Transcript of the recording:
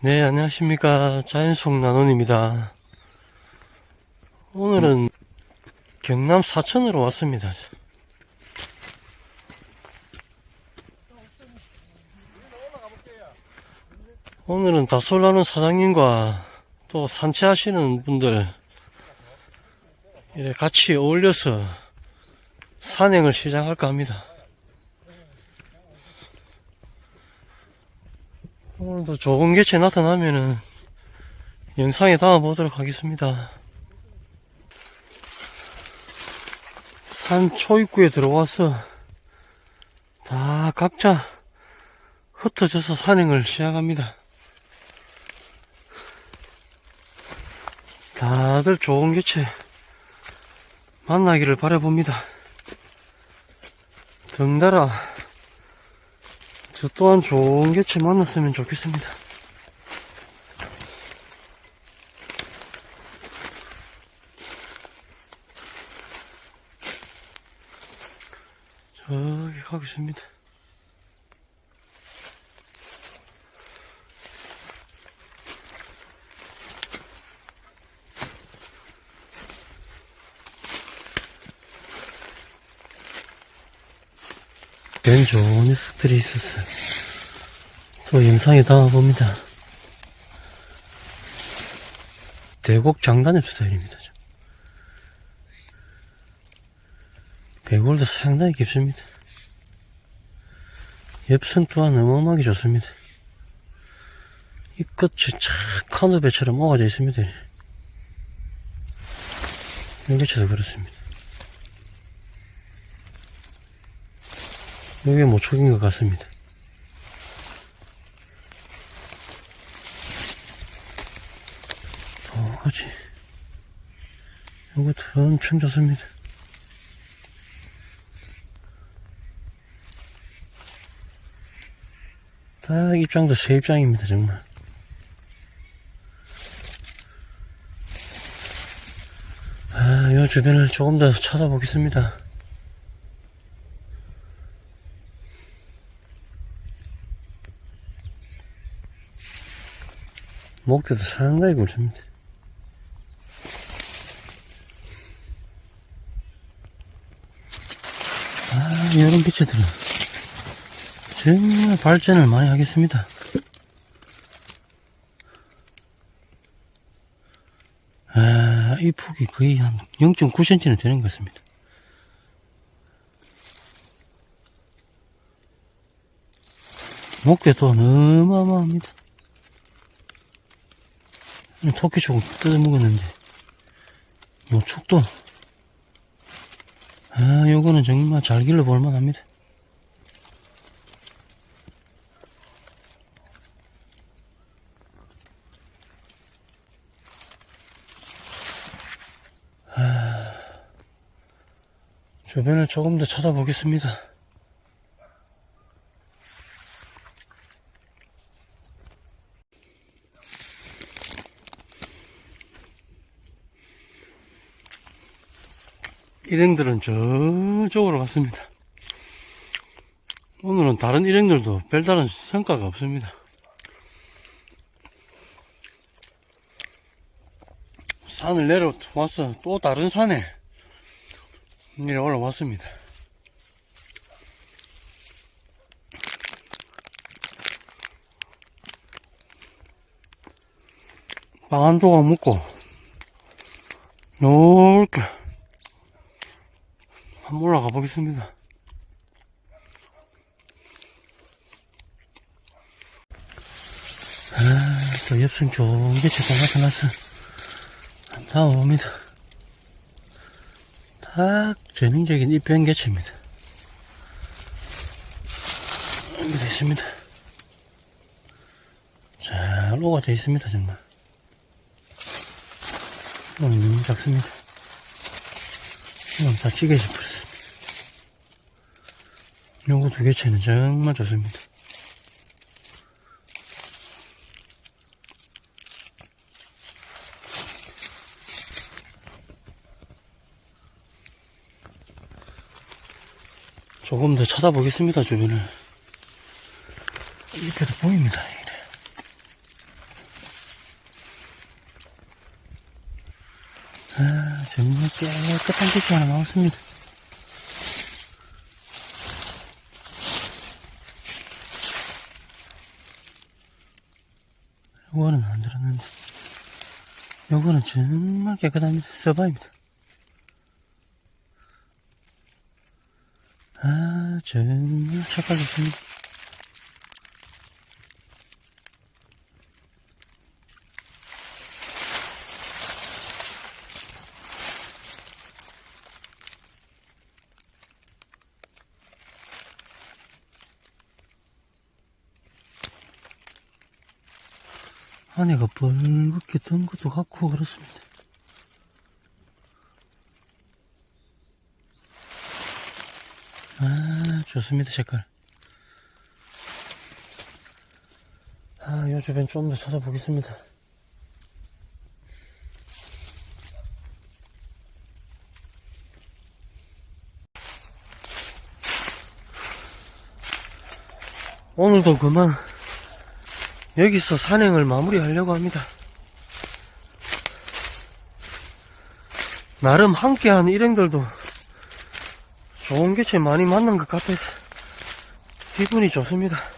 네, 안녕하십니까. 자연속 나논입니다. 오늘은 경남 사천으로 왔습니다. 오늘은 다솔라는 사장님과 또 산채하시는 분들 같이 어울려서 산행을 시작할까 합니다. 오늘도 좋은 개체 나타나면은 영상에 담아보도록 하겠습니다. 산 초입구에 들어와서 다 각자 흩어져서 산행을 시작합니다. 다들 좋은 개체 만나기를 바라봅니다. 덩달아 저 또한 좋은 개체 만났으면 좋겠습니다. 저기 가고 있습니다. 별 좋은 녀석들이 있었어요. 또 영상에 담아봅니다. 대곡 장단엽 스타일입니다. 저. 배골도 상당히 깊습니다. 엽선 또한 어마어마하게 좋습니다. 이 끝이 착 카누 배처럼 모아져 있습니다. 여기처도 그렇습니다. 여기 모촉인 것 같습니다. 어지 요것도 엄청 좋습니다. 딱 입장도 새 입장입니다, 정말. 아, 요 주변을 조금 더 찾아보겠습니다. 목대도 상당히 굵습니다. 아, 이런 개체들은 정말 발전을 많이 하겠습니다. 아, 이 폭이 거의 한 0.9cm는 되는 것 같습니다. 목대도 어마어마합니다. 토끼 조금 뜯어먹었는데, 뭐, 촉도. 아, 요거는 정말 잘 길러볼 만 합니다. 아, 주변을 조금 더 찾아보겠습니다. 일행들은 저쪽으로 갔습니다. 오늘은 다른 일행들도 별다른 성과가 없습니다. 산을 내려와서 또 다른 산에 내려 올라왔습니다. 빵 한 조각 먹고 이렇게 한번 올라가 보겠습니다. 아, 또 엽순 좋은 게 제가 나타나서 다음 옵니다. 딱 전형적인 입변 개체입니다. 여기 있습니다. 잘 오가져 있습니다, 정말. 오늘 너무 작습니다. 이건 다 찌개 싶었어. 요거 두 개치는 정말 좋습니다. 조금 더 찾아보겠습니다, 주변을. 이렇게도 보입니다. 아, 정말 깨끗한 빛이 하나 나왔습니다. 요거는 안 들었는데. 요거는 정말 깨끗합니다. 서바입니다. 아, 정말 착하게 좋습니다. 안에가 뻘겋게 뜬 것도 같고 그렇습니다. 아, 좋습니다, 색깔. 아, 요 주변 좀 더 찾아보겠습니다. 오늘도 그만 여기서 산행을 마무리하려고 합니다. 나름 함께한 일행들도 좋은 개체 많이 만난 것 같아서 기분이 좋습니다.